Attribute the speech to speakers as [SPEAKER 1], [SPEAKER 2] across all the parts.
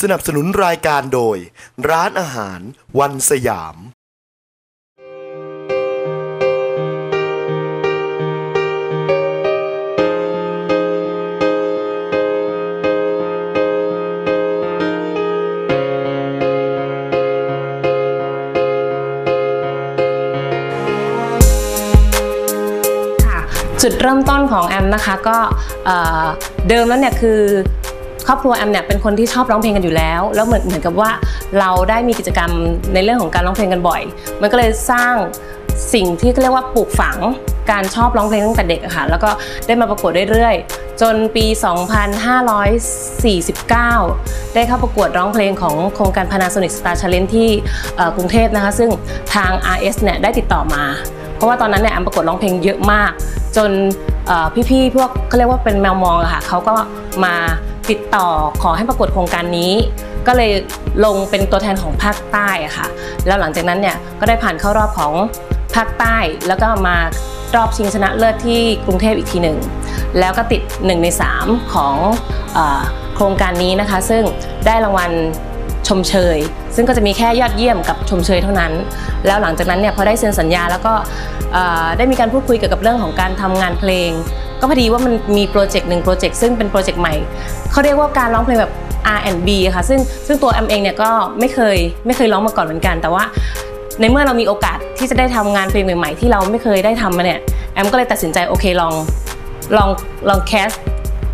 [SPEAKER 1] สนับสนุนรายการโดย ร้านอาหารวันสยาม
[SPEAKER 2] จุดเริ่มต้นของแอมนะคะก็เอ่อเดิมแล้วเนี่ยคือครอบครัวแอมเนี่ยเป็นคนที่ชอบร้องเพลงกันอยู่แล้ว แล้วเหมือนเหมือนกับว่าเราได้มีกิจกรรมในเรื่องของการร้องเพลงกันบ่อย มันก็เลยสร้างสิ่งที่เรียกว่าปลูกฝังการชอบร้องเพลงตั้งแต่เด็กค่ะ แล้วก็ได้มาประกวดเรื่อยๆ จนปี 2549 ได้เข้าประกวดร้องเพลงของโครงการ Panasonic Star Challenge ที่กรุงเทพนะคะ ซึ่งทาง RS เนี่ยได้ติดต่อมา เพราะว่าตอนนั้นเนี่ยแอมประกวดร้องเพลงเยอะมาก จนพี่ๆพวกเขาเรียกว่าเป็นแมวมองอะค่ะเขาก็มาติดต่อขอให้ประกวดโครงการนี้ ก็เลยลงเป็นตัวแทนของภาคใต้อะค่ะ แล้วหลังจากนั้นเนี่ยก็ได้ผ่านเข้ารอบของภาคใต้แล้วก็มารอบชิงชนะเลิศที่กรุงเทพอีกทีหนึ่งแล้วก็ติด 1 ใน 3 ของอโครงการนี้นะคะ ซึ่งได้รางวัล ชมเชย ซึ่งก็จะมีแค่ยอดเยี่ยมกับชมเชยเท่านั้น แล้วหลังจากนั้นเนี่ยพอได้เซ็นสัญญาแล้วก็ได้มีการพูดคุยเกี่ยวกับเรื่องของการทำงานเพลง ก็พอดีว่ามันมีโปรเจกต์หนึ่งโปรเจกต์ซึ่งเป็นโปรเจกต์ใหม่เขาเรียกว่าการร้องเพลงแบบ R&B ค่ะซึ่งซึ่งตัวแอมเองเนี่ยก็ไม่เคยไม่เคยร้องมาก่อนเหมือนกัน แต่ว่าในเมื่อเรามีโอกาสที่จะได้ทำงานเพลงใหม่ๆ ที่เราไม่เคยได้ทำมาเนี่ยแอมก็เลยตัดสินใจโอเคลองลองลองแคส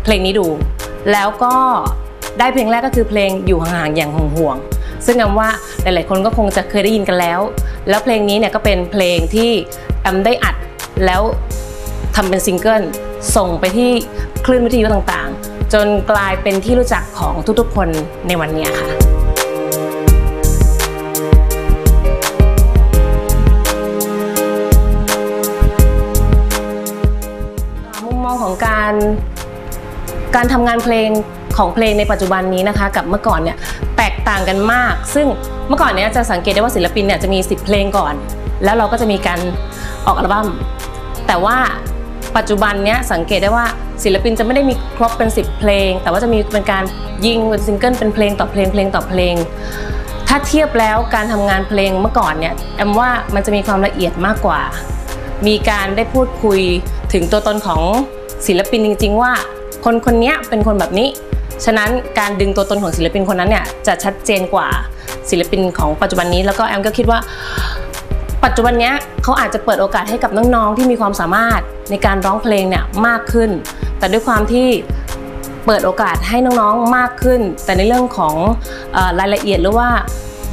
[SPEAKER 2] เพลงนี้ดู แล้วก็ ได้เพลงแรกก็คือเพลงอยู่ห่างๆอย่างห่วงๆซึ่งแอมว่าหลายๆคนก็คงจะเคยได้ยินกันแล้ว แล้วเพลงนี้เนี่ยก็เป็นเพลงที่แอมได้อัดแล้วทำเป็นซิงเกิลส่งไปที่คลื่นวิทยุต่างๆ จนกลายเป็นที่รู้จักของทุกๆคนในวันนี้ค่ะมุมมองของการการทำงานเพลง ของเพลงในปัจจุบันนี้นะคะ กับเมื่อก่อนเนี่ยแตกต่างกันมาก ซึ่งเมื่อก่อนเนี่ยจะสังเกตได้ว่าศิลปินเนี่ยจะมี 10 เพลงก่อน แล้วเราก็จะมีการออกอัลบั้มแต่ว่าปัจจุบันเนี้ยสังเกตได้ว่าศิลปินจะไม่ได้มีครบเป็น 10 เพลง แต่ว่าจะมีเป็นการยิงเป็นซิงเกิลเป็นเพลงต่อเพลงเพลงต่อเพลง ถ้าเทียบแล้วการทำงานเพลงเมื่อก่อนเนี่ยแอมว่ามันจะมีความละเอียดมากกว่า มีการได้พูดคุยถึงตัวตนของศิลปินจริง ๆ ว่า คนคนนี้เป็นคนแบบนี้ ฉะนั้นการดึงตัวตนของศิลปินคนนั้นเนี่ยจะชัดเจนกว่าศิลปินของปัจจุบันนี้ แล้วก็แอมก็คิดว่า ปัจจุบันนี้เขาอาจจะเปิดโอกาสให้กับน้องๆที่มีความสามารถในการร้องเพลงเนี่ยมากขึ้น แต่ด้วยความที่เปิดโอกาสให้น้องๆมากขึ้น แต่ในเรื่องของอรายละเอียดหรือว่า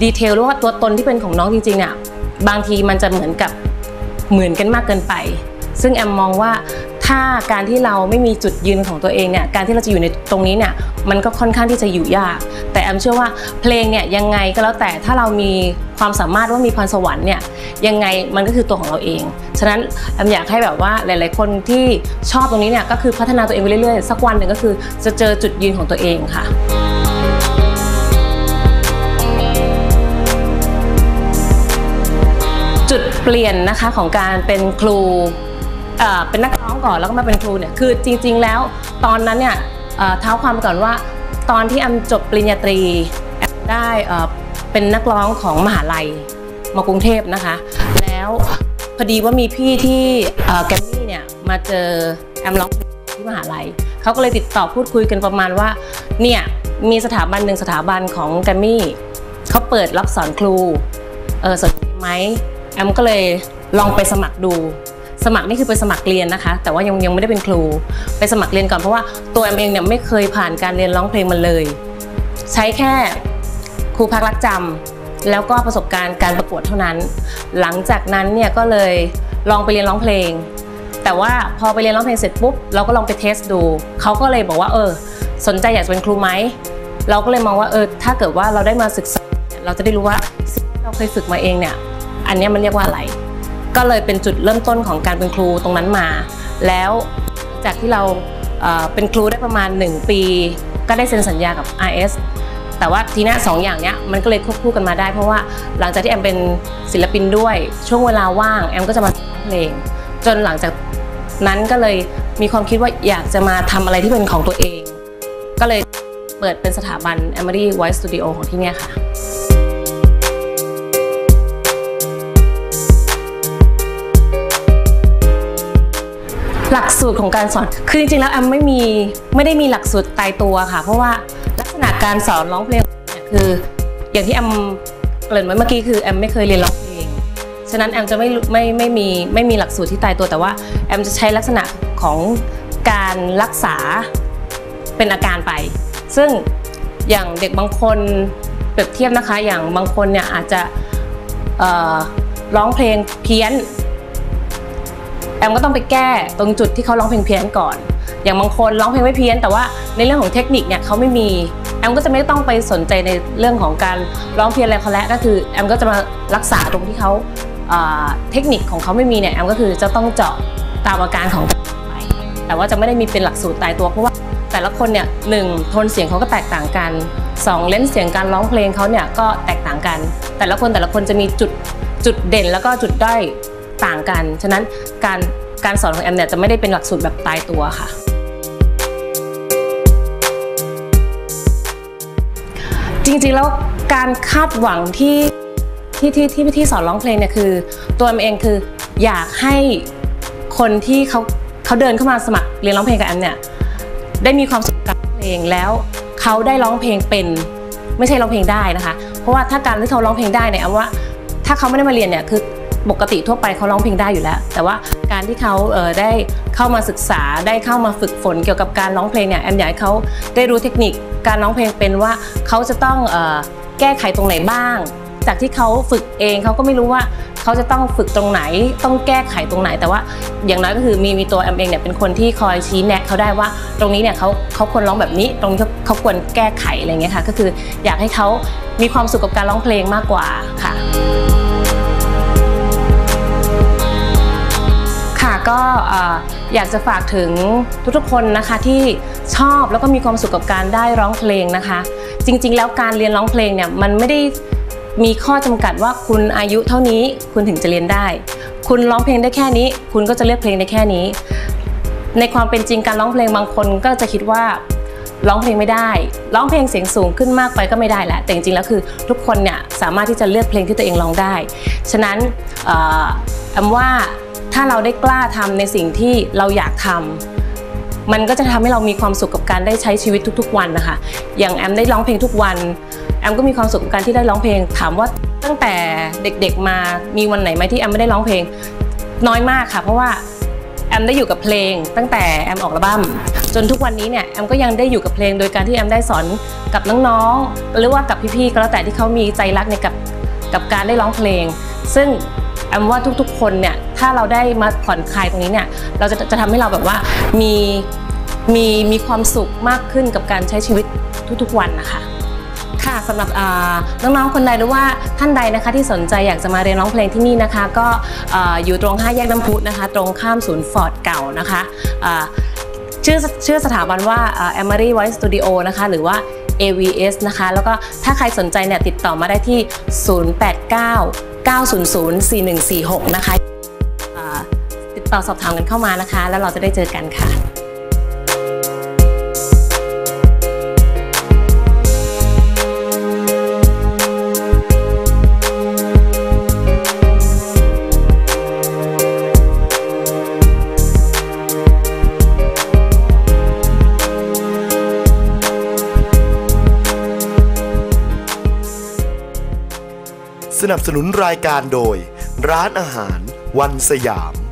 [SPEAKER 2] ดีเทลหรือว่าตัวตนที่เป็นของน้องจริงๆเนี่ยบางทีมันจะเหมือนกับเหมือนกันมากเกินไป ซึ่งแอมมองว่า ถ้าการที่เราไม่มีจุดยืนของตัวเองเนี่ยการที่เราจะอยู่ในตรงนี้เนี่ยมันก็ค่อนข้างที่จะอยู่ยาก แต่แอมเชื่อว่าเพลงเนี่ยยังไงก็แล้วแต่ถ้าเรามีความสามารถว่ามีพรสวรรค์เนี่ยยังไงมันก็คือตัวของเราเอง ฉะนั้นแอมอยากให้แบบว่าหลาย ๆ คนที่ชอบตรงนี้เนี่ยก็คือพัฒนาตัวเองไปเรื่อย ๆ สักวันหนึ่งก็คือจะเจอจุดยืนของตัวเองค่ะจุดเปลี่ยนนะคะของการเป็นครูเอ่อเป็นนัก องก่อนแล้วก็มาเป็นครูเนี่ยคือจริง ๆ แล้วตอนนั้นเนี่ยเท้าความก่อนว่า ตอนที่แอมจบปริญญาตรีได้เป็นนักร้องของมหาลัยมากรุงเทพนะคะ แล้วพอดีว่ามีพี่ที่แกรมมี่เนี่ยมาเจอแอมร้องที่มหาลัยเขาก็เลยติดต่อพูดคุยกันประมาณว่าเนี่ยมีสถาบันหนึ่งสถาบันของแกรมมี่เขาเปิดรับสอนครูเออสนใจไหมแอมก็เลยลองไปสมัครดู สมัครนี่คือไปสมัครเรียนนะคะ แต่ว่ายังยังไม่ได้เป็นครู ไปสมัครเรียนก่อนเพราะว่าตัวแอมเองเนี่ยไม่เคยผ่านการเรียนร้องเพลงมาเลย ใช้แค่ครูพักรักจำแล้วก็ประสบการณ์การประกวดเท่านั้น หลังจากนั้นเนี่ยก็เลยลองไปเรียนร้องเพลง แต่ว่าพอไปเรียนร้องเพลงเสร็จปุ๊บเราก็ลองไปเทสดูเขาก็เลยบอกว่าเออ สนใจอยากจะเป็นครูไหมเราก็เลยมองว่าเออถ้าเกิดว่าเราได้มาศึกษา เราจะได้รู้ว่าสิ่งที่เราเคยฝึกมาเองเนี่ย อันนี้มันเรียกว่าอะไร ก็เลยเป็นจุดเริ่มต้นของการเป็นครูตรงนั้นมา แล้วจากที่เราเป็นครูได้ประมาณ 1 ปี ก็ได้เซ็นสัญญากับ RS แต่ว่าทีนี้สองอย่างเนี้ยมันก็เลยควบคู่กันมาได้ เพราะว่าหลังจากที่แอมเป็นศิลปินด้วยช่วงเวลาว่างแอมก็จะมาเพลง จนหลังจากนั้นก็เลยมีความคิดว่าอยากจะมาทำอะไรที่เป็นของตัวเอง ก็เลยเปิดเป็นสถาบัน Emery Voice Studio ของที่เนี่ยค่ะ หลักสูตรของการสอน คือจริงๆแล้วแอมไม่มีไม่ได้มีหลักสูตรตายตัวค่ะ เพราะว่าลักษณะการสอนร้องเพลงเนี่ยคือ อย่างที่แอมเกริ่นไว้เมื่อกี้คือแอมไม่เคยเรียนร้องเพลงฉะนั้นแอมจะไม่ไม่ไม่มีไม่มีหลักสูตรที่ตายตัวแต่ว่าแอมจะใช้ลักษณะของการรักษาเป็นอาการไป ซึ่งอย่างเด็กบางคนเปรียบเทียบนะคะ อย่างบางคนเนี่ยอาจจะร้องเพลงเพี้ยน มก็ต้องไปแก้ตรงจุดที่เขาร้องเพลงเพี้ยนก่อน อย่างบางคนร้องเพลงไม่เพี้ยน แต่ว่าในเรื่องของเทคนิคเนี่ยเขาไม่มีแอมก็จะไม่ต้องไปสนใจในเรื่องของการร้องเพี้ยนอะไรเขาแล้วก็คือแอมก็จะมารักษาตรงที่เขาเทคนิคของเขาไม่มีเนี่ยแอมก็คือจะต้องเจาะตามอาการของไปแต่ว่าจะไม่ได้มีเป็นหลักสูตรตายตัวเพราะว่าแต่ละคนเนี่ยหนึ่งโทนเสียงเขาก็แตกต่างกันสองเลนส์เสียงการร้องเพลงเขาเนี่ยก็แตกต่างกัน แต่ละคนแต่ละคนจะมีจุดจุดเด่นแล้วก็จุดด้อย ต่างกัน ฉะนั้นการการสอนของแอมเนี่ยจะไม่ได้เป็นหลักสูตรแบบตายตัวค่ะ จริงๆแล้วการคาดหวังที่ที่ที่ที่ที่สอนร้องเพลงเนี่ยคือ ตัวแอมเองคืออยากให้คนที่เขาเขาเดินเข้ามาสมัครเรียนร้องเพลงกับแอมเนี่ยได้มีความสุขกับเพลงแล้วเขาได้ร้องเพลงเป็นไม่ใช่ร้องเพลงได้นะคะ เพราะว่าถ้าการที่เขาร้องเพลงได้เนี่ยแอมว่าถ้าเขาไม่ได้มาเรียนเนี่ยคือ ปกติทั่วไปเขาร้องเพลงได้อยู่แล้ว แต่ว่าการที่เขาเได้เข้ามาศึกษาได้เข้ามาฝึกฝนเกี่ยวกับการร้องเพลงเนี่ยแอมอยากให้เขาได้รู้เทคนิคการร้องเพลงเป็นว่าเขาจะต้องอแก้ไขตรงไหนบ้าง จากที่เขาฝึกเองเขาก็ไม่รู้ว่าเขาจะต้องฝึกตรงไหน ต้องแก้ไขตรงไหน แต่ว่าอย่างน้อยก็คือมีมีตัวแอมเองเนี่ยเป็นคนที่คอยชี้แนะเขาได้ว่า ตรงนี้เนี่ยเขาเขาควรร้องแบบนี้ ตรงนี้เขาควรแก้ไขอะไรเงี้ยค่ะ ก็คืออยากให้เขามีความสุขกับการร้องเพลงมากกว่าค่ะ ก็อยากจะฝากถึงทุกๆคนนะคะที่ชอบแล้วก็มีความสุขกับการได้ร้องเพลงนะคะ จริงๆ แล้วการเรียนร้องเพลงเนี่ยมันไม่ได้มีข้อจำกัดว่าคุณอายุเท่านี้คุณถึงจะเรียนได้ คุณร้องเพลงได้แค่นี้ คุณก็จะเลือกเพลงได้แค่นี้ ในความเป็นจริงการร้องเพลงบางคนก็จะคิดว่าร้องเพลงไม่ได้ ร้องเพลงเสียงสูงขึ้นมากไปก็ไม่ได้แหละ แต่จริงๆแล้วคือทุกคนเนี่ยสามารถที่จะเลือกเพลงที่ตัวเองร้องได้ ฉะนั้นแอมว่า ถ้าเราได้กล้าทำในสิ่งที่เราอยากทำมันก็จะทำให้เรามีความสุขกับการได้ใช้ชีวิตทุก ๆ วันนะคะ อย่างแอมได้ร้องเพลงทุกวัน แอมก็มีความสุขกับการที่ได้ร้องเพลง ถามว่าตั้งแต่เด็กๆมามีวันไหนไหมที่แอมไม่ได้ร้องเพลง น้อยมากค่ะ เพราะว่าแอมได้อยู่กับเพลง ตั้งแต่แอมออกอัลบั้มจนทุกวันนี้เนี่ยแอมก็ยังได้อยู่กับเพลง โดยการที่แอมได้สอนกับน้องๆหรือว่ากับพี่ๆก็แล้วแต่ที่เขามีใจรักในกับกับการได้ร้องเพลง ซึ่ง แอมว่าทุกๆ คนเนี่ยถ้าเราได้มาผ่อนคลายตรงนี้เนี่ยเราจะจะทำให้เราแบบว่ามีมีมีความสุขมากขึ้นกับการใช้ชีวิตทุกๆวันนะคะค่ะสำหรับน้องๆคนใดหรือว่าท่านใดนะคะที่สนใจอยากจะมาเรียนร้องเพลงที่นี่นะคะ ก็อ่าอยู่ตรง 5 แยกน้ำพุนะคะ ตรงข้ามศูนย์ฟอร์ดเก่านะคะชื่อชื่อสถาบันว่าอ่า Emery Voice Studio นะคะ หรือว่า AVS นะคะ แล้วก็ถ้าใครสนใจเนี่ยติดต่อมาได้ที่ 089 900 4146 นะคะอ่าติดต่อสอบถามกันเข้ามานะคะ แล้วเราจะได้เจอกันค่ะ
[SPEAKER 1] นับสนุนรายการโดย ร้านอาหารวันสยาม